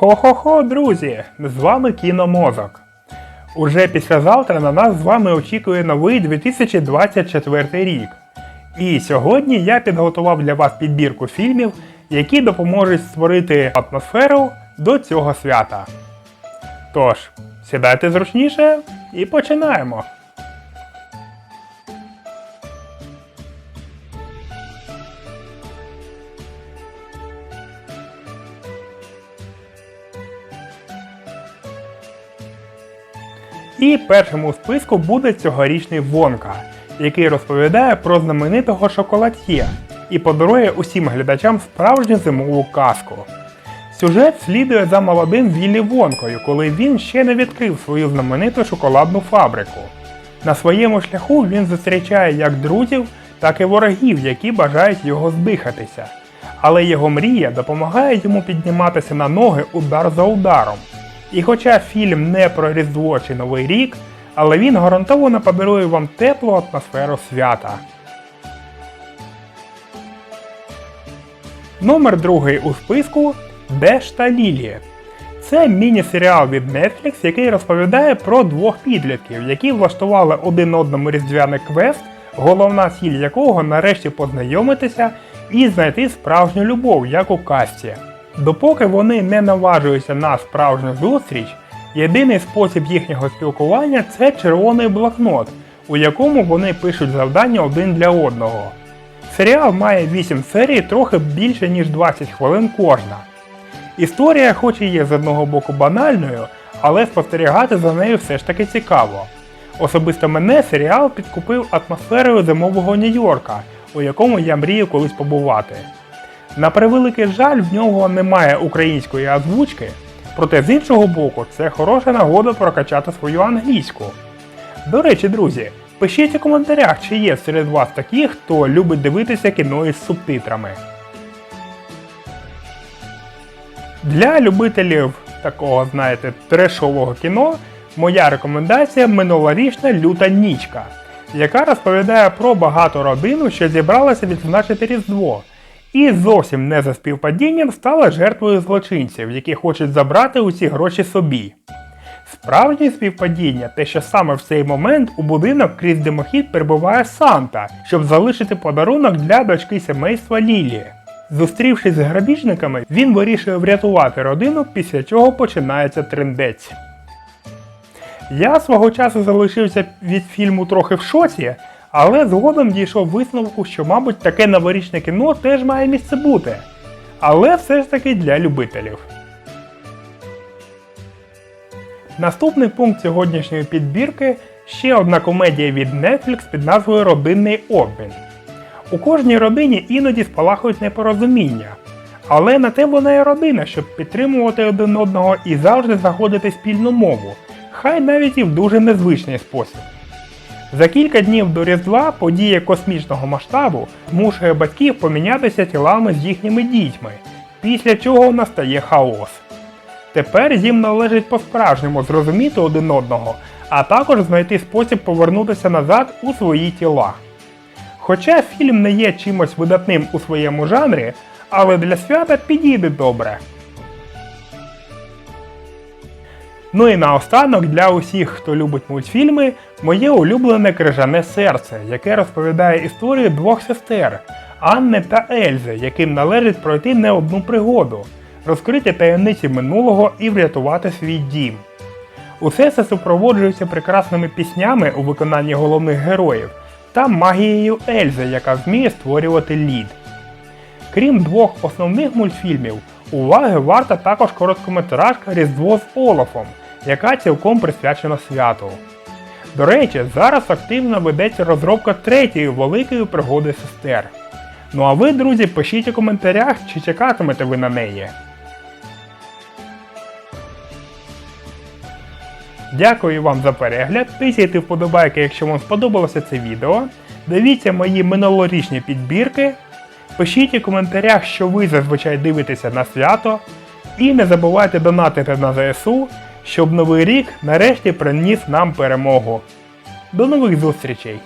Хо-хо-хо, друзі! З вами Кіномозок. Уже післязавтра на нас з вами очікує новий 2024 рік. І сьогодні я підготував для вас підбірку фільмів, які допоможуть створити атмосферу до цього свята. Тож, сідайте зручніше і починаємо. І першим у списку буде цьогорічний Вонка, який розповідає про знаменитого шоколад'є і подарує усім глядачам справжню зимову казку. Сюжет слідує за молодим Віллі Вонкою, коли він ще не відкрив свою знамениту шоколадну фабрику. На своєму шляху він зустрічає як друзів, так і ворогів, які бажають його здихатися. Але його мрія допомагає йому підніматися на ноги удар за ударом. І хоча фільм не про Різдво чи Новий рік, але він гарантовано подарує вам теплу атмосферу свята. Номер другий у списку Деш та Лілі. Це міні-серіал від Netflix, який розповідає про двох підлітків, які влаштували один одному різдвяний квест, головна ціль якого нарешті познайомитися і знайти справжню любов, як у касті. Допоки вони не наважуються на справжню зустріч, єдиний спосіб їхнього спілкування це червоний блокнот, у якому вони пишуть завдання один для одного. Серіал має 8 серій, трохи більше ніж 20 хвилин кожна. Історія, хоч і є з одного боку банальною, але спостерігати за нею все ж таки цікаво. Особисто мене серіал підкупив атмосферою зимового Нью-Йорка, у якому я мрію колись побувати. На превеликий жаль, в нього немає української озвучки, проте з іншого боку, це хороша нагода прокачати свою англійську. До речі, друзі, пишіть у коментарях, чи є серед вас такі, хто любить дивитися кіно із субтитрами. Для любителів такого, знаєте, трешового кіно моя рекомендація минулорічна люта нічка, яка розповідає про багату родину, що зібралася відзначити Різдво. І зовсім не за співпадінням стала жертвою злочинців, які хочуть забрати усі гроші собі. Справжнє співпадіння те, що саме в цей момент у будинок крізь димохід прибуває Санта, щоб залишити подарунок для дочки сімейства Лілі. Зустрівшись з грабіжниками, він вирішує врятувати родину, після чого починається трендець. Я свого часу залишився від фільму трохи в шоці, але згодом дійшов висновку, що, мабуть, таке новорічне кіно теж має місце бути. Але все ж таки для любителів. Наступний пункт сьогоднішньої підбірки ще одна комедія від Netflix під назвою Родинний обмін. У кожній родині іноді спалахують непорозуміння. Але на те вона і родина, щоб підтримувати один одного і завжди знаходити спільну мову, хай навіть і в дуже незвичний спосіб. За кілька днів до Різдва подія космічного масштабу змушує батьків помінятися тілами з їхніми дітьми, після чого настає хаос. Тепер їм належить по-справжньому зрозуміти один одного, а також знайти спосіб повернутися назад у свої тіла. Хоча фільм не є чимось видатним у своєму жанрі, але для свята підійде добре. Ну і наостанок для усіх, хто любить мультфільми, моє улюблене крижане серце, яке розповідає історію двох сестер Анни та Ельзи, яким належить пройти не одну пригоду, розкрити таємниці минулого і врятувати свій дім. Усе це супроводжується прекрасними піснями у виконанні головних героїв та магією Ельзи, яка вміє створювати лід. Крім двох основних мультфільмів, уваги варта також короткометражка Різдво з Олафом, яка цілком присвячена святу. До речі, зараз активно ведеться розробка третьої великої пригоди сестер. Ну а ви, друзі, пишіть у коментарях, чи чекатимете ви на неї. Дякую вам за перегляд. Тисяйте вподобайки, якщо вам сподобалося це відео. Дивіться мої минулорічні підбірки. Пишіть у коментарях, що ви зазвичай дивитеся на свято. І не забувайте донатити на ЗСУ, щоб новий рік нарешті приніс нам перемогу. До нових зустрічей!